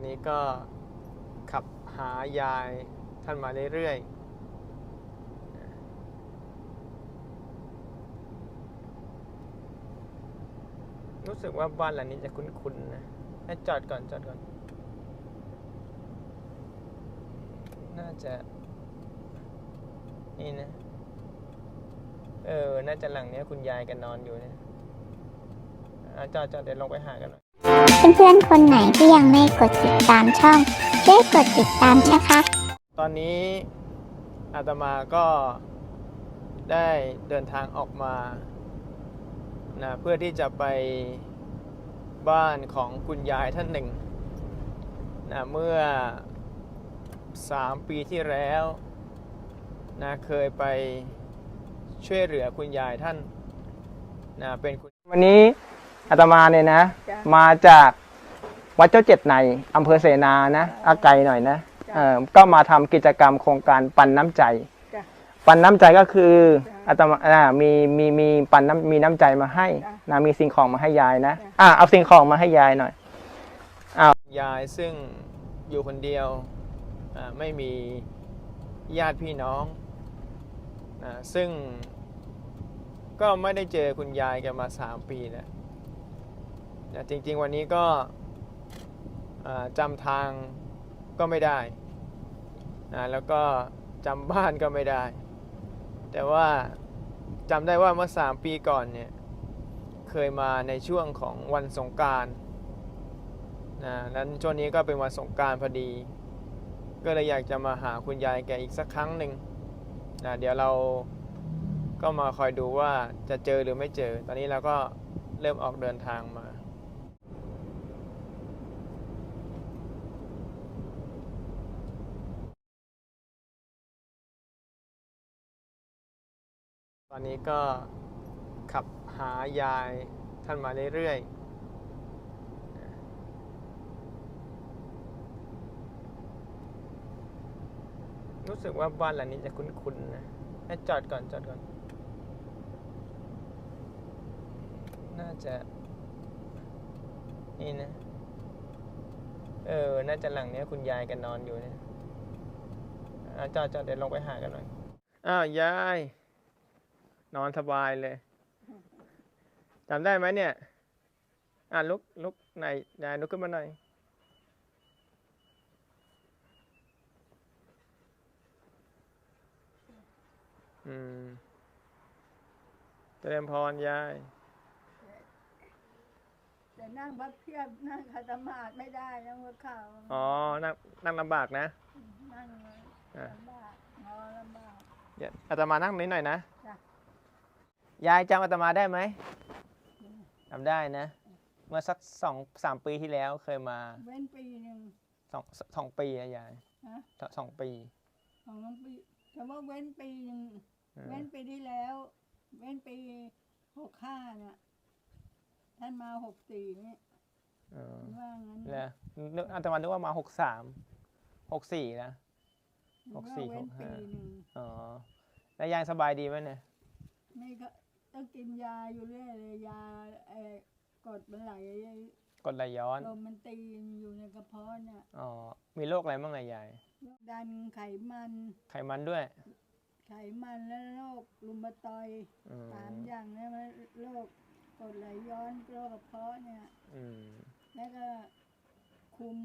อนนี้ก็ขับหายายท่านมาเรื่อยๆรู้สึกว่าบ้านหลังนี้จะคุ้นๆนะให้จอดก่อนจอดก่อน น่าจะ นี่นะ เออ น่าจะหลังเนี้ยคุณยายกันนอนอยู่เนี่ยอะจอดจอดเดี๋ยวลงไปหากันหน่อย เพื่อนๆ คนไหนที่ยังไม่กดติดตามช่อง ช่วยกดติดตามนะคะ ตอนนี้อาตมาก็ได้เดินทางออกมานะเพื่อที่จะไปบ้านของคุณยายท่านหนึ่งนะเมื่อ 3 ปีที่แล้วนะเคยไปช่วยเหลือคุณยายท่านนะเป็นคุณวันนี้ อาตมาเนี่ยนะ จ้ะ มาจากวัดเจ้าเจ็ดในอำเภอเสนานะอาไกลหน่อยนะจ้ะเอ่อก็มาทำกิจกรรมโครงการปันน้ำใจ จ้ะ ปันน้ำใจก็คือจ้ะอาตมาอ่ามีมีมีปันน้ำมีน้ำใจมาให้จ้ะนะมีสิ่งของมาให้ยายนะจ้ะ อ่าเอาสิ่งของมาให้ยายหน่อยอ้าวยายซึ่งอยู่คนเดียวอ่าไม่มีญาติพี่น้องนะซึ่งก็ไม่ได้เจอคุณยายกันมาสามปีแล้วนะ จริง ๆ วันนี้ก็จำทางก็ไม่ได้นะแล้วก็จำบ้านก็ไม่ได้ แต่ว่าจำได้ว่าเมื่อสามปีก่อนเนี่ยเคยมาในช่วงของวันสงการนะนั้นช่วงนี้ก็เป็นวันสงการพอดี ก็เลยอยากจะมาหาคุณยายแกอีกสักครั้งหนึ่งนะเดี๋ยวเราก็มาคอยดูว่าจะเจอหรือไม่เจอ ตอนนี้เราก็เริ่มออกเดินทางมา ตอนนี้ก็ขับหายายท่านมาเรื่อยๆ รู้สึกว่าบ้านหลังนี้จะคุ้นๆนะให้จอดก่อนจอดก่อน น่าจะ นี่นะ เออ น่าจะหลังเนี้ยคุณยายกันนอนอยู่เนี่ยอะจอดจอดเดี๋ยวลงไปหากันหน่อย อ้าวยาย นอนสบายเลยจำได้ไหมเนี่ย อะลุกลุกไหนยายลุกขึ้นมาหน่อยอืมเจริญพรยายแต่นั่งพับเพียบนั่งขัดสมาธิไม่ได้นั่งหัวเข่าอ๋อ นั่งนั่งลำบากนะ นั่งอะลำบากนอนลำบากเดี๋ยวอาตมานั่งนิดหน่อยนะจ้ะ ยายจำอาตมาได้ไหมจำได้นะ เมื่อสักสองสามปีที่แล้วเคยมาเว้นปีหนึ่งสองสองปีนะยายนะสสองปีของน้องปีแต่ว่าเว้นปีหนึ่งเออเว้นปีที่แล้ว เว้นปีหกห้าน่ะท่านมาหกสี่นี่เออว่างั้นแล้วนึกอาตมานึกว่ามาหกสามหกสี่นะหกสี่ว่าเว้นหกห้าปีหนึ่งอ๋อแล้วยายสบายดีไหมเนี่ยไม่ก็ ต้องกินยาอยู่เรื่อยเลยยาเอ่อกดมันไหลกดไหลย้อนลมมันตีอยู่ในกระเพาะเนี่ยอ๋อมีโรคอะไรบ้างไงยายดันไขมัน ไขมันด้วย ไขมันและโรครุมาตอยด์อืมสามอย่างเนี่ยมันโรคกรดไหลย้อนโรคกระเพาะเนี่ยอืมแล้วก็คุม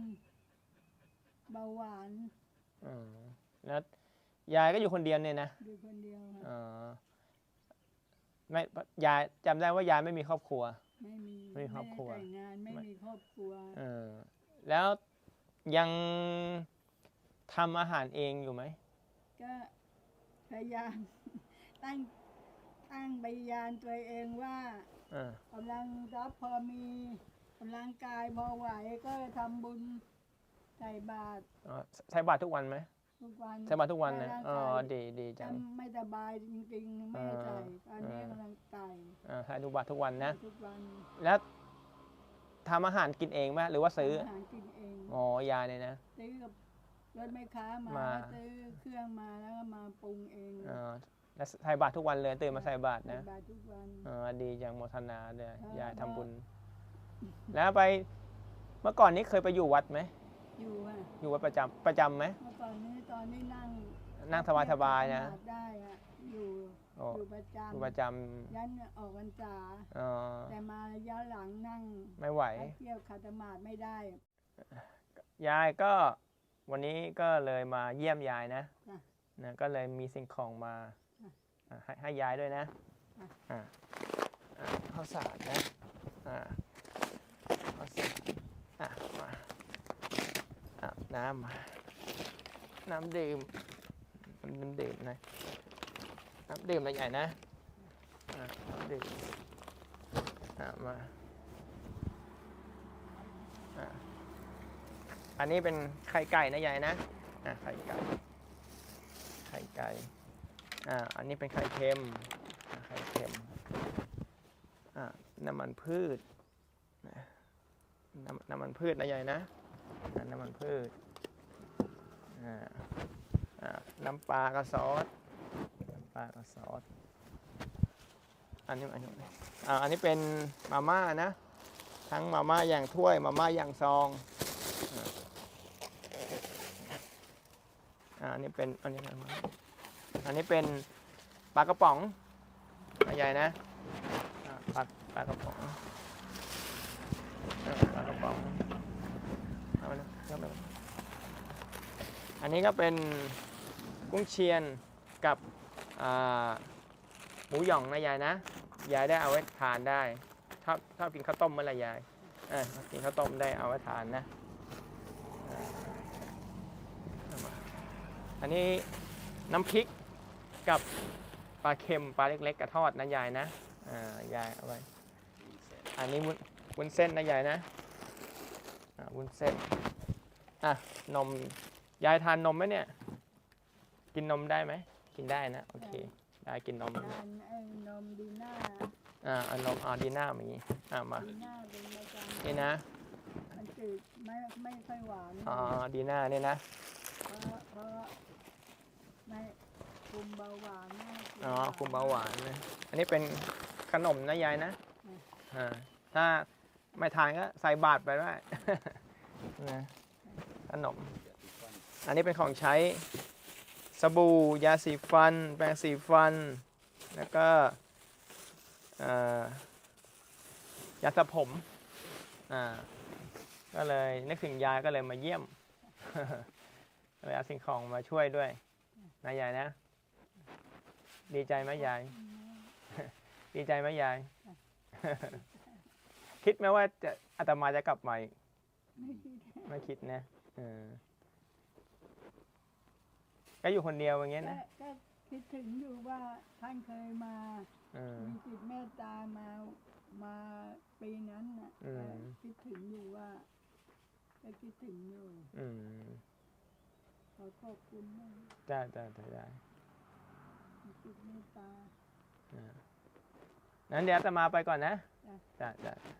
เบาหวานอืมแล้วยายก็อยู่คนเดียวเนี่ยนะอยู่คนเดียวค่ะอ๋อ ไม่ยายจำได้ว่ายายไม่มีครอบครัว ไม่มีไม่มีครอบครัวไม่ได้แต่งงานไม่ไม่มีครอบครัวเออแล้วยังทำอาหารเองอยู่ไหม ก็พยายามตั้งตั้งปฏิญาณตัวเองว่าอ่า กำลังรับพอมีกำลังกายพอไหวก็ทำบุญใส่บาตรอ๋อใช้บาตรทุกวันไหม ทุกวันใช้บาตรทุกวันนะถ้าร่างอ๋อกายดีดีจังถ้าไม่สบายจริงๆไม่ให้ใส่ตอนนี้อ่ากำลังใส่อ่าใช้ทุกบาตรทุกวันนะทุกวันแล้วทำอาหารกินเองไหมหรือว่าซื้ออาหารกินเองอ๋อยายเนี่ยนะซื้อกับรถแม่ค้ามามาซื้อเครื่องมาแล้วก็มาปรุงเองอ๋อแล้วใส่บาตรทุกวันเลยตื่นมาใส่บาตรใส่นะบาตรทุกวันอ๋อดีจังโมทนาเลยครับยายทำบุญ แล้วไปเมื่อก่อนนี้เคยไปอยู่วัดไหม อยู่อะอยู่วัดประจำประจำไหม เมื่อก่อนนี้ตอนนี้นั่งนั่งสบายสบายๆนะขัดสมาธิได้อะอยู่โอ้ อยู่ประจอยู่ประจำยันออกพรรษาำเออแต่มาระยะหลังนั่งไม่ไหว ไปเที่ยวขัดสมาธิไม่ได้ยายก็วันนี้ก็เลยมาเยี่ยมยายนะจ้ะนะก็เลยมีสิ่งของมาจ้ะอะให้ให้ยายด้วยนะจ้ะอะอะข้าวสารนะอะข้าวสารอะมา อะน้ำน้ำดื่มน้ำดื่มนะน้ำดื่มนะใหญ่นะน้ำดื่มมาอันนี้เป็นไข่ไก่นะยายนะอะไข่ไก่ไข่ไก่อ่าอันนี้เป็นไข่เค็มไข่เค็มอ่าน้ำมันพืชนะน้ำน้ำมันพืชนะยายนะอะ น้ำมันพืชน้ำปลากระซอสน้ำปลากระซอสอันนี้อันนี้อ่าอันนี้เป็นมาม่านะ ทั้งมาม่าอย่างถ้วยมาม่าอย่างซองอันนี้เป็นอันนี้อะไรอันนี้เป็นปลากระป๋องใหญ่นะปลาปลากระป๋องปลากระป๋อง อันนี้ก็เป็นกุ้งเชียนกับหมูหย่องนะยายนะ ยายได้เอาไว้ทานได้ชอบชอบกินข้าวต้มเมื่อไรยายเออกินข้าวต้มได้เอาไว้ทานนะ อันนี้น้ำพริกกับปลาเค็มปลาเล็กๆกระทอดนะยายนะอ่ายายเอาไว้อันนี้วุ้นเส้นนะยายนะอ่าวุ้นเส้น อะนมยายทานนมไหมเนี่ย กินนมได้ไหมกินได้นะโอเคได้กินนมทานไอ้นมดีน่าอ่าเอานมอ่าดีน่ามีอ่ามาดีน่าเป็นประจำนี่นะมันจืดไม่ไม่ค่อยหวานอ๋อดีน่านี่นะเพราะเพราะไม่คุมเบาหวานนะอ๋อคุมเบาหวานนะอันนี้เป็นขนมนะยายนะอืมอ่าถ้าไม่ทานก็ใส่บาตรไปได้นะข นม อันนี้เป็นของใช้สบู่ยาสีฟัน แปรงสีฟัน แล้วก็ยาสระผมอ่าก็เลยนึกถึงยายก็เลยมาเยี่ยมเลยเอาสิ่งของมาช่วยด้วยนะยายนะ ดีใจไหมยาย ดีใจไหมยาย คิดไหมว่าจะอาตมาจะกลับมาอีกไม่ไม่คิดนะ เออก็อยู่คนเดียวอย่างเงี้ยก็นะก็คิดถึงอยู่ว่าท่านเคยมาเออ มีจิตเมตตามามาปีนั้นน่ะอืม ก็คิดถึงอยู่ว่าก็คิดถึงอยู่อืมขอขอบคุณมากได้ได้ได้ได้มีจิตเมตตานั้นเดี๋ยวอาตมาไปก่อนนะจ้ะ จ้ะจ้ะ